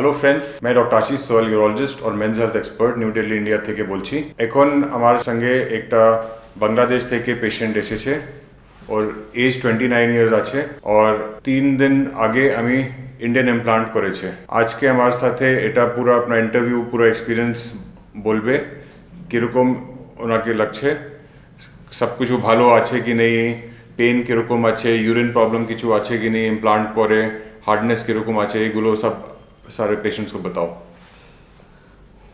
Hello friends আমি doctor Ashish Sohel urologist or men's health expert New Delhi India থেকে বলছি। এখন আমার সঙ্গে একটা বাংলাদেশ থেকে পেশেন্ট এসেছে। ওর এজ টোয়েন্টি নাইন ইয়ার্স আছে। ওর তিন দিন আগে আমি ইন্ডিয়ান এমপ্লান্ট করেছে। আজকে আমার সাথে এটা পুরো আপনার ইন্টারভিউ পুরো এক্সপিরিয়েন্স বলবে। কীরকম ওনাকে লাগছে? সব কিছু ভালো আছে কি নেই? পেন কীরকম আছে? ইউরিন প্রবলেম কিছু আছে কি নেই? ইমপ্লান্ট পরে? হার্ডনেস কীরকম আছে? এগুলো সব সারে পেশেন্টস কো বাতাও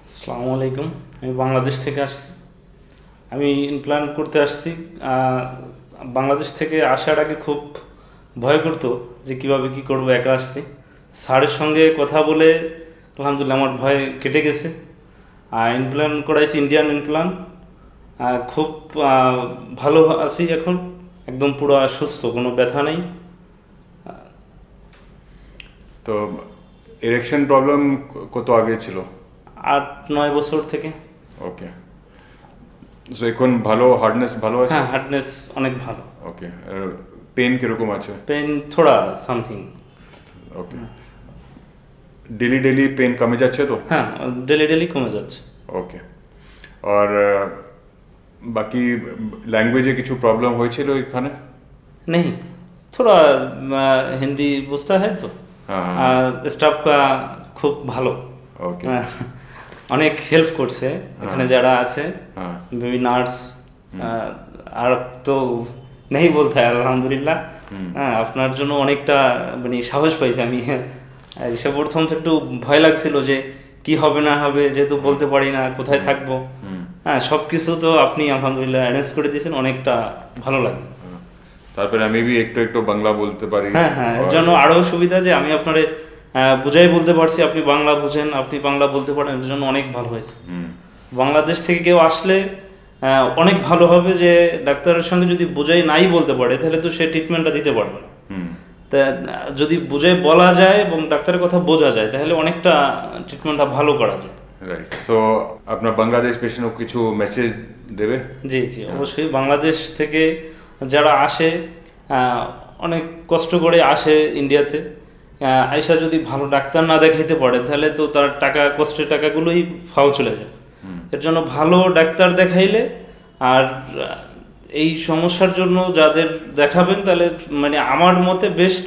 আসসালামু আলাইকুম আমি বাংলাদেশ থেকে আসছি। আমি ইমপ্লান্ট করতে আসছি। বাংলাদেশ থেকে আসার আগে খুব ভয় করতো যে কীভাবে কি করব একা আসছি। স্যারের সঙ্গে কথা বলে আলহামদুলিল্লাহ আমার ভয় কেটে গেছে। আর ইমপ্লান্ট করাইছি ইন্ডিয়ান ইমপ্লান্ট খুব ভালো আছি এখন। একদম পুরো সুস্থ কোনো ব্যথা নেই। তো ইরেকশন প্রবলেম কত আগে ছিল? আট নয় বছর থেকে। ওকে সো এখন ভালো হার্ডনেস ভালো আছে? হ্যাঁ হার্ডনেস অনেক ভালো। ওকে পেন কীরকম আছে? পেন থোড়া something okay daily daily pain কমে যাচ্ছে তো? হ্যাঁ ডেলি ডেলি কমে যাচ্ছে। ওকে আর বাকি ল্যাঙ্গুয়েজে কিছু প্রবলেম হয়েছিল এখানে? নেই। থোড়া হিন্দি বুঝতে হয় তো? আর স্টাফ খুব ভালো। অনেক হেল্প করছে এখানে যারা আছে হ্যাঁ। নার্স আর তো নেই বলতে হয় আলহামদুলিল্লাহ। হ্যাঁ আপনার জন্য অনেকটা মানে সাহস পাইছি আমি। আর সে প্রথম তো একটু ভয় লাগছিল যে কি হবে না হবে যেহেতু বলতে পারি না কোথায় থাকব। হ্যাঁ সব কিছু তো আপনি আলহামদুলিল্লাহ অ্যারেঞ্জ করে দিয়েছেন অনেকটা ভালো লাগে। হ্যাঁ। তারপরে আমি বি একটু একটু বাংলা বলতে পারি। হ্যাঁ হ্যাঁ এর জন্য আরও সুবিধা যে আমি আপনারে বুঝাই বলতে পারছি আপনি বাংলা বুঝেন আপনি বাংলা বলতে পারেন এর জন্য অনেক ভালো হয়েছে। বাংলাদেশ থেকে কেউ আসলে অনেক ভালো হবে যে ডাক্তারের সঙ্গে যদি বুঝাই নাই বলতে পারে তাহলে তো সে ট্রিটমেন্টটা দিতে পারবে না। তা যদি বুঝাই বলা যায় এবং ডাক্তারের কথা বোঝা যায় তাহলে অনেকটা ট্রিটমেন্টটা ভালো করা যায়। রাইট সো আপনার বাংলাদেশ পেশেন্ট কিছু মেসেজ দেবে? জি জি অবশ্যই। বাংলাদেশ থেকে যারা আসে অনেক কষ্ট করে আসে ইন্ডিয়াতে আইসা যদি ভালো ডাক্তার না দেখাইতে পারে তাহলে তো তার টাকা কষ্টের টাকাগুলোই ফাও চলে যায়। এর জন্য ভালো ডাক্তার দেখাইলে আর এই সমস্যার জন্য যাদের দেখাবেন তাহলে মানে আমার মতে বেস্ট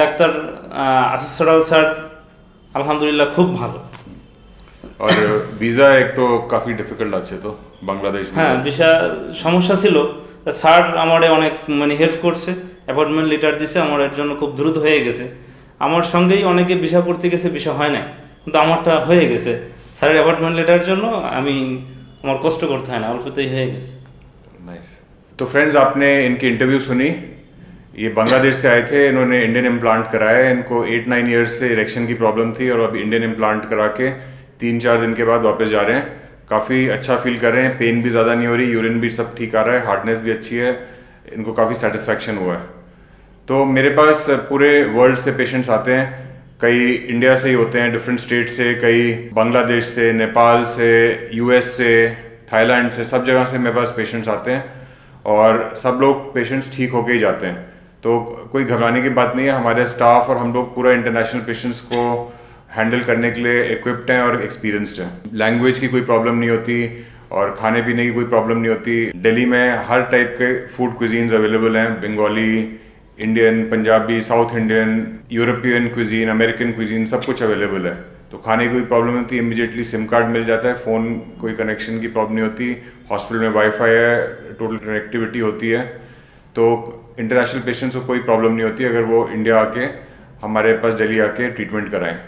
ডাক্তার আসিসরাল স্যার আলহামদুলিল্লাহ খুব ভালো। আর ভিসা একটু কাফি ডিফিকাল্ট আছে তো বাংলাদেশ হ্যাঁ বিষয় সমস্যা ছিল স্যার আমারে অনেক মানে হেল্প করছে অ্যাপয়েন্টমেন্ট লেটার দিছে আমার এর জন্য খুব দ্রুত হয়ে গেছে আমার সঙ্গেই অনেকে বিষয় করতে গেছে বিষয় হয় না কিন্তু আমারটা হয়ে গেছে স্যারের অ্যাপয়েন্টমেন্ট লেটারের জন্য আমি আমার কষ্ট করতে হয় না অল্পতেই হয়ে গেছে नाइस तो फ्रेंड्स आपने इनकी इंटरव्यू सुनी ये बांग्लादेश से आए थे इन्होंने इंडियन इम्प्लांट कराया इनको एट नाइन ईयर्स से इरेक्शन की प्रॉब्लम थी और अभी इंडियन इम्प्लांट करा के तीन चार दिन के बाद वापस जा रहे हैं काफ़ी अच्छा फील कर रहे हैं। पेन भी ज़्यादा नहीं हो रही यूरिन भी सब ठीक आ रहा है हार्डनेस भी अच्छी है। इनको काफ़ी सेटिस्फैक्शन हुआ है। तो मेरे पास पूरे वर्ल्ड से पेशेंट्स आते हैं। कई इंडिया से ही होते हैं डिफरेंट स्टेट से, कई बांग्लादेश से नेपाल से यूएस से थाईलैंड से, सब जगह से मेरे पास पेशेंट्स आते हैं। और सब लोग पेशेंट्स ठीक होके ही जाते हैं। तो कोई घबराने की बात नहीं है, हमारे स्टाफ और हम लोग पूरा इंटरनेशनल पेशेंट्स को हैंडल करने के लिए इक्विप्ड हैं और एक्सपीरियंस्ड हैं। लैंग्वेज की कोई प्रॉब्लम नहीं होती और खाने पीने की कोई प्रॉब्लम नहीं होती। दिल्ली में हर टाइप के फ़ूड क्विजीन्स अवेलेबल हैं। Bengali Indian Punjabi south Indian European cuisine American cuisine सब कुछ अवेलेबल है। तो खाने की कोई प्रॉब्लम नहीं होती। इमीडिएटली सिम कार्ड मिल जाता है। फ़ोन कोई कनेक्शन की प्रॉब्लम नहीं होती। हॉस्पिटल में वाईफाई है। टोटल कनेक्टिविटी होती है। तो इंटरनेशनल पेशेंट्स को कोई प्रॉब्लम नहीं होती। अगर वो इंडिया आके, हमारे पास दिल्ली आके ट्रीटमेंट कराएँ।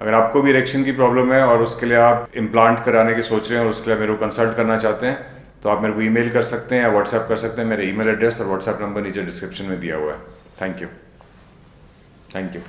अगर आपको भी इरेक्शन की प्रॉब्लम है और उसके लिए आप इम्प्लांट कराने की सोच रहे हैं और उसके लिए मेरे को कंसल्ट करना चाहते हैं तो आप मेरे को ईमेल कर सकते हैं या व्हाट्सएप कर सकते हैं। मेरा ईमेल एड्रेस और व्हाट्सएप नंबर नीचे डिस्क्रिप्शन में दिया हुआ है। Thank you thank you